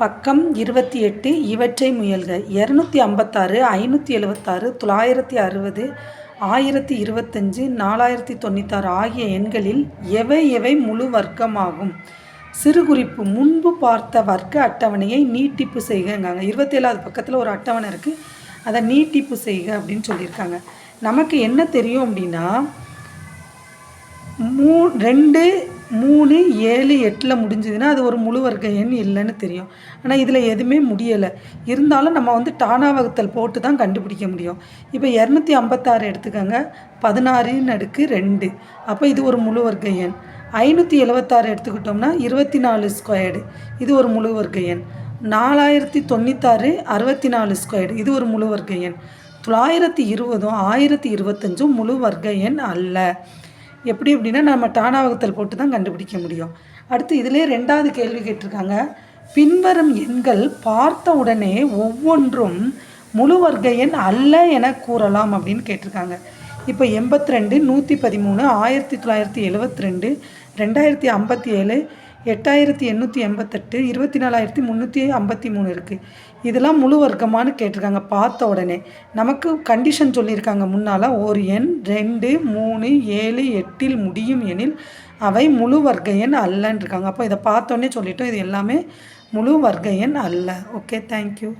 பக்கம் இருபத்தி எட்டு இவற்றை முயல்க. இரநூத்தி ஐம்பத்தாறு ஐநூற்றி எழுபத்தாறு தொள்ளாயிரத்தி அறுபது ஆயிரத்தி இருபத்தஞ்சி நாலாயிரத்தி தொண்ணூத்தாறு ஆகிய எண்களில் எவை எவை முழு வர்க்கமாகும்? சிறு குறிப்பு முன்பு பார்த்த வர்க்க அட்டவணையை நீட்டிப்பு செய்கங்காங்க. இருபத்தேழாவது பக்கத்தில் ஒரு அட்டவணை இருக்குது அதை நீட்டிப்பு செய்க அப்படின்னு சொல்லியிருக்காங்க. நமக்கு என்ன தெரியும் அப்படின்னா மூ ரெண்டு மூணு ஏழு எட்டில் முடிஞ்சதுன்னா அது ஒரு முழு வர்க்க எண் இல்லைன்னு தெரியும். ஆனால் இதில் எதுவுமே முடியலை. இருந்தாலும் நம்ம வந்து டானா வகுத்தல் போட்டு தான் கண்டுபிடிக்க முடியும். இப்போ இரநூத்தி ஐம்பத்தாறு எடுத்துக்கோங்க. பதினாறுன்னு அடுக்கு ரெண்டு. அப்போ இது ஒரு முழு வர்க்க எண். ஐநூற்றி எழுபத்தாறு எடுத்துக்கிட்டோம்னா இருபத்தி நாலு ஸ்கொயர்டு. இது ஒரு முழு வர்க்க எண். நாலாயிரத்தி தொண்ணூத்தாறு அறுபத்தி நாலு ஸ்கொயர்டு. இது ஒரு முழு வர்க்க எண். தொள்ளாயிரத்தி இருபதும் ஆயிரத்தி இருபத்தஞ்சும் முழு வர்க்க எண் அல்ல. எப்படி அப்படின்னா நம்ம தானாவகத்தில் போட்டு தான் கண்டுபிடிக்க முடியும். அடுத்து இதிலே ரெண்டாவது கேள்வி கேட்டிருக்காங்க. பின்வரும் எண்கள் பார்த்த உடனே ஒவ்வொன்றும் முழு வர்க்க எண் அல்ல என கூறலாம் அப்படின்னு கேட்டிருக்காங்க. இப்போ எண்பத்தி ரெண்டு நூற்றி பதிமூணு ஆயிரத்தி தொள்ளாயிரத்தி எழுபத்தி ரெண்டு ரெண்டாயிரத்தி ஐம்பத்தி ஏழு எட்டாயிரத்தி எண்ணூற்றி எண்பத்தெட்டு இருபத்தி நாலாயிரத்தி முந்நூற்றி ஐம்பத்தி மூணு இருக்குது இதெல்லாம் முழு வர்க்கமானு கேட்டிருக்காங்க. பார்த்த உடனே நமக்கு கண்டிஷன் சொல்லியிருக்காங்க. முன்னால் ஒரு எண் ரெண்டு மூணு ஏழு எட்டில் முடியும் எனில் அவை முழு வர்க்க எண் அல்லன்னு இருக்காங்க அப்போ இதை பார்த்தோன்னே சொல்லிட்டோம். இது எல்லாமே முழு வர்க்க எண் அல்ல. Okay thank you